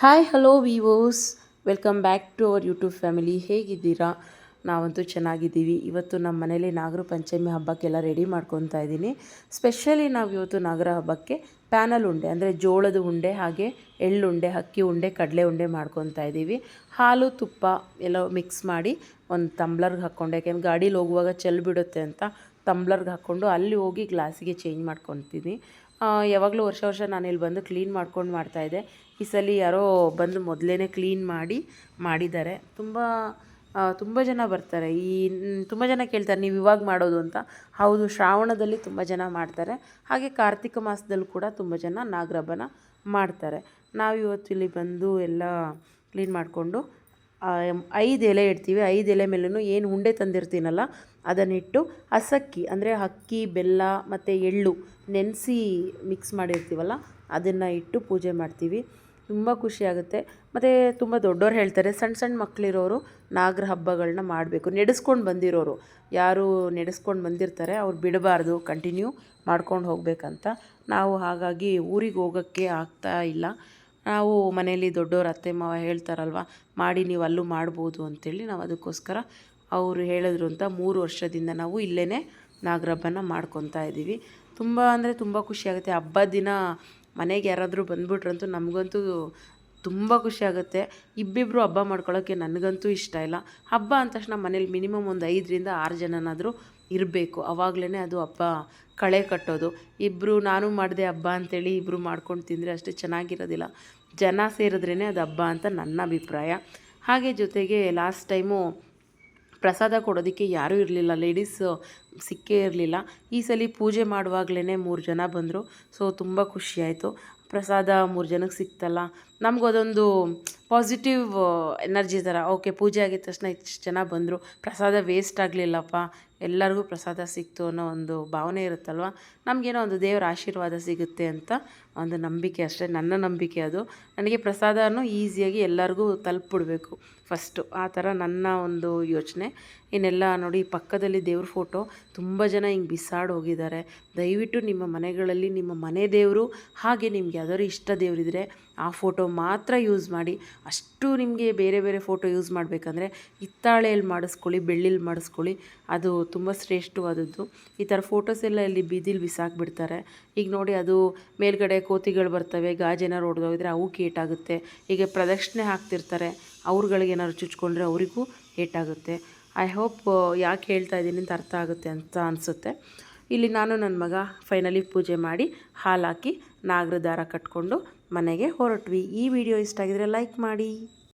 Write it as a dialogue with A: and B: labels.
A: Hi hello viewers welcome back to our YouTube family ಹೇಗಿದ್ದೀರಾ? ನಾವಂತೂ ಚೆನ್ನಾಗಿದ್ದೀವಿ. ಇವತ್ತು ನಮ್ಮ ಮನೇಲಿ ನಾಗರ ಪಂಚಮಿ ಹಬ್ಬಕ್ಕೆಲ್ಲ ರೆಡಿ ಮಾಡ್ಕೊತಾ ಇದ್ದೀನಿ. ಸ್ಪೆಷಲಿ ನಾವು ಇವತ್ತು ನಾಗರ ಹಬ್ಬಕ್ಕೆ ಪ್ಯಾನಲ್ ಉಂಡೆ, ಅಂದರೆ ಜೋಳದ ಉಂಡೆ, ಹಾಗೆ ಎಳ್ಳುಂಡೆ, ಅಕ್ಕಿ ಉಂಡೆ, ಕಡಲೆ ಉಂಡೆ ಮಾಡ್ಕೊತಾ ಇದ್ದೀವಿ. ಹಾಲು, ತುಪ್ಪ ಎಲ್ಲ ಮಿಕ್ಸ್ ಮಾಡಿ ಒಂದು ತಂಬ್ಲರ್ಗೆ ಹಾಕ್ಕೊಂಡೆ, ಯಾಕೆಂದ್ರೆ ಗಾಡೀಲಿ ಹೋಗುವಾಗ ಚೆಲ್ ಬಿಡುತ್ತೆ ಅಂತ ತಂಬ್ಲರ್ಗೆ ಹಾಕ್ಕೊಂಡು ಅಲ್ಲಿ ಹೋಗಿ ಗ್ಲಾಸಿಗೆ ಚೇಂಜ್ ಮಾಡ್ಕೊತೀನಿ ಯಾವಾಗಲೂ ವರ್ಷ ವರ್ಷ ನಾನು ಇಲ್ಲಿ ಬಂದು ಕ್ಲೀನ್ ಮಾಡ್ಕೊಂಡು ಮಾಡ್ತಾಯಿದ್ದೆ ಈ ಸಲ ಯಾರೋ ಬಂದು ಮೊದಲೇ ಕ್ಲೀನ್ ಮಾಡಿ ಮಾಡಿದ್ದಾರೆ. ತುಂಬ ತುಂಬ ಜನ ಬರ್ತಾರೆ. ಈ ತುಂಬ ಜನ ಕೇಳ್ತಾರೆ, ನೀವು ಇವಾಗ ಮಾಡೋದು ಅಂತ. ಹೌದು, ಶ್ರಾವಣದಲ್ಲಿ ತುಂಬ ಜನ ಮಾಡ್ತಾರೆ. ಹಾಗೆ ಕಾರ್ತಿಕ ಮಾಸದಲ್ಲೂ ಕೂಡ ತುಂಬ ಜನ ನಾಗರಬ್ಬನ ಮಾಡ್ತಾರೆ. ನಾವು ಇವತ್ತು ಇಲ್ಲಿ ಬಂದು ಎಲ್ಲ ಕ್ಲೀನ್ ಮಾಡಿಕೊಂಡು ಐದು ಎಲೆ ಇಡ್ತೀವಿ. ಐದು ಎಲೆ ಮೇಲೂ ಏನು ಉಂಡೆ ತಂದಿರ್ತೀನಲ್ಲ, ಅದನ್ನಿಟ್ಟು ಹಸಕ್ಕಿ, ಅಂದರೆ ಅಕ್ಕಿ ಬೆಲ್ಲ ಮತ್ತು ಎಳ್ಳು ನೆನೆಸಿ ಮಿಕ್ಸ್ ಮಾಡಿರ್ತೀವಲ್ಲ, ಅದನ್ನು ಇಟ್ಟು ಪೂಜೆ ಮಾಡ್ತೀವಿ. ತುಂಬ ಖುಷಿಯಾಗುತ್ತೆ ಮತ್ತು ತುಂಬ ದೊಡ್ಡವ್ರು ಹೇಳ್ತಾರೆ ಸಣ್ಣ ಸಣ್ಣ ಮಕ್ಕಳಿರೋರು ನಾಗರ ಹಬ್ಬಗಳನ್ನ ಮಾಡಬೇಕು. ನಡೆಸ್ಕೊಂಡು ಬಂದಿರೋರು. ಯಾರು ನಡೆಸ್ಕೊಂಡು ಬಂದಿರ್ತಾರೆ, ಅವ್ರು ಬಿಡಬಾರ್ದು ಕಂಟಿನ್ಯೂ ಮಾಡ್ಕೊಂಡು ಹೋಗಬೇಕಂತ. ನಾವು ಹಾಗಾಗಿ ಊರಿಗೆ ಹೋಗೋಕ್ಕೆ ಆಗ್ತಾ ಇಲ್ಲ. ನಾವು ಮನೆಯಲ್ಲಿ ದೊಡ್ಡವ್ರು ಅತ್ತೆ, ಮಾವ ಹೇಳ್ತಾರಲ್ವ, ಮಾಡಿ, ನೀವು ಅಲ್ಲೂ ಮಾಡ್ಬೋದು ಅಂತೇಳಿ ನಾವು ಅದಕ್ಕೋಸ್ಕರ ಅವರು ಹೇಳಿದ್ರು ಅಂತ ಮೂರು ವರ್ಷದಿಂದ ನಾವು ಇಲ್ಲೇ ನಾಗರಬ್ಬನ ಮಾಡ್ಕೊತಾ ಇದ್ದೀವಿ. ತುಂಬ ಅಂದರೆ ತುಂಬ ಖುಷಿಯಾಗುತ್ತೆ ಹಬ್ಬದ ದಿನ ಮನೆಗೆ ಯಾರಾದರೂ ಬಂದುಬಿಟ್ರಂತೂ ನಮಗಂತೂ ತುಂಬ ಖುಷಿಯಾಗುತ್ತೆ ಇಬ್ಬಿಬ್ಬರು ಹಬ್ಬ ಮಾಡ್ಕೊಳ್ಳೋಕ್ಕೆ ನನಗಂತೂ ಇಷ್ಟ ಇಲ್ಲ. ಹಬ್ಬ ಅಂದ ತಕ್ಷಣ ಮನೇಲಿ ಮಿನಿಮಮ್ ಒಂದು ಐದರಿಂದ ಆರು ಜನನಾದರೂ ಇರಬೇಕು. ಆವಾಗಲೇ ಅದು ಹಬ್ಬ ಕಳೆ ಕಟ್ಟೋದು. ಇಬ್ಬರು ನಾನು ಮಾಡಿದೆ ಹಬ್ಬ ಅಂತೇಳಿ ಇಬ್ಬರು ಮಾಡ್ಕೊಂಡು ತಿಂದರೆ ಅಷ್ಟು ಚೆನ್ನಾಗಿರೋದಿಲ್ಲ. ಜನ ಸೇರಿದ್ರೇ ಅದು ಹಬ್ಬ ಅಂತ ನನ್ನ ಅಭಿಪ್ರಾಯ. ಹಾಗೆ ಜೊತೆಗೆ ಲಾಸ್ಟ್ ಟೈಮು ಪ್ರಸಾದ ಕೊಡೋದಕ್ಕೆ ಯಾರೂ ಇರಲಿಲ್ಲ. ಲೇಡೀಸ್ ಸಿಕ್ಕೇ ಇರಲಿಲ್ಲ. ಈ ಸಲ ಪೂಜೆ ಮಾಡುವಾಗಲೇ ಮೂರು ಜನ ಬಂದರು. ಸೊ ತುಂಬ ಖುಷಿಯಾಯಿತು ಪ್ರಸಾದ ಮೂರು ಜನಕ್ಕೆ ಸಿಕ್ತಲ್ಲ. ನಮಗದೊಂದು ಪಾಸಿಟಿವ್ ಎನರ್ಜಿ ಥರ ಓಕೆ ಪೂಜೆ ಆಗಿದ ತಕ್ಷಣ ಇಷ್ಟು ಜನ ಬಂದರು. ಪ್ರಸಾದ ವೇಸ್ಟ್ ಆಗಲಿಲ್ಲಪ್ಪ. ಎಲ್ಲರಿಗೂ ಪ್ರಸಾದ ಸಿಕ್ತು ಅನ್ನೋ ಒಂದು ಭಾವನೆ ಇರುತ್ತಲ್ವ? ನಮಗೇನೋ ಒಂದು ದೇವರ ಆಶೀರ್ವಾದ ಸಿಗುತ್ತೆ ಅಂತ ಒಂದು ನಂಬಿಕೆ ಅಷ್ಟೇ. ನನ್ನ ನಂಬಿಕೆ ಅದು. ನನಗೆ ಪ್ರಸಾದನೂ ಈಸಿಯಾಗಿ ಎಲ್ಲರಿಗೂ ತಲುಪಿಬಿಡ್ಬೇಕು ಫಸ್ಟು ಆ ಥರ ನನ್ನ ಒಂದು ಯೋಚನೆ. ಇನ್ನೆಲ್ಲ ನೋಡಿ, ಪಕ್ಕದಲ್ಲಿ ದೇವ್ರ ಫೋಟೋ ತುಂಬ ಜನ ಹಿಂಗೆ ಬಿಸಾಡಿ ಹೋಗಿದ್ದಾರೆ. ದಯವಿಟ್ಟು ನಿಮ್ಮ ಮನೆಗಳಲ್ಲಿ ನಿಮ್ಮ ಮನೆ ದೇವರು ಹಾಗೆ ನಿಮ್ಗೆ ಯಾವ್ದಾದ್ರು ಇಷ್ಟ ದೇವರಿದ್ರೆ ಆ ಫೋಟೋ ಮಾತ್ರ ಯೂಸ್ ಮಾಡಿ. ಅಷ್ಟು ನಿಮಗೆ ಬೇರೆ ಬೇರೆ ಫೋಟೋ ಯೂಸ್ ಮಾಡಬೇಕಂದ್ರೆ ಹಿತ್ತಾಳೆಯಲ್ಲಿ ಮಾಡಿಸ್ಕೊಳ್ಳಿ, ಬೆಳ್ಳಿಲಿ ಮಾಡಿಸ್ಕೊಳ್ಳಿ. ಅದು ತುಂಬ ಶ್ರೇಷ್ಠವಾದದ್ದು. ಈ ಥರ ಫೋಟೋಸ್ ಎಲ್ಲ ಇಲ್ಲಿ ಬೀದಿಲಿ ಬಿಸಾಕ್ಬಿಡ್ತಾರೆ. ಈಗ ನೋಡಿ ಅದು ಮೇಲ್ಗಡೆ ಕೋತಿಗಳು ಬರ್ತವೆ ಗಾಜೇನಾರು ಹೊಡೆದೋಗಿದ್ರೆ ಅವು ಏಟಾಗುತ್ತೆ. ಹೀಗೆ ಪ್ರದಕ್ಷಿಣೆ ಹಾಕ್ತಿರ್ತಾರೆ. ಅವ್ರುಗಳಿಗೆ ಏನಾದ್ರು ಚುಚ್ಕೊಂಡ್ರೆ ಅವರಿಗೂ ಏಟಾಗುತ್ತೆ. ಐ ಹೋಪ್ ಯಾಕೆ ಹೇಳ್ತಾ ಇದ್ದೀನಿ ಅಂತ ಅರ್ಥ ಆಗುತ್ತೆ ಅಂತ ಅನಿಸುತ್ತೆ. ಇಲ್ಲಿ ನಾನು ನನ್ನ ಮಗ ಫೈನಲಿ ಪೂಜೆ ಮಾಡಿ ಹಾಲು ಹಾಕಿ ನಾಗರ ದಾರ ಕಟ್ಕೊಂಡು ಮನೆಗೆ ಹೊರಟ್ವಿ. ಈ ವಿಡಿಯೋ ಇಷ್ಟ ಆಗಿದ್ರೆ ಲೈಕ್ ಮಾಡಿ.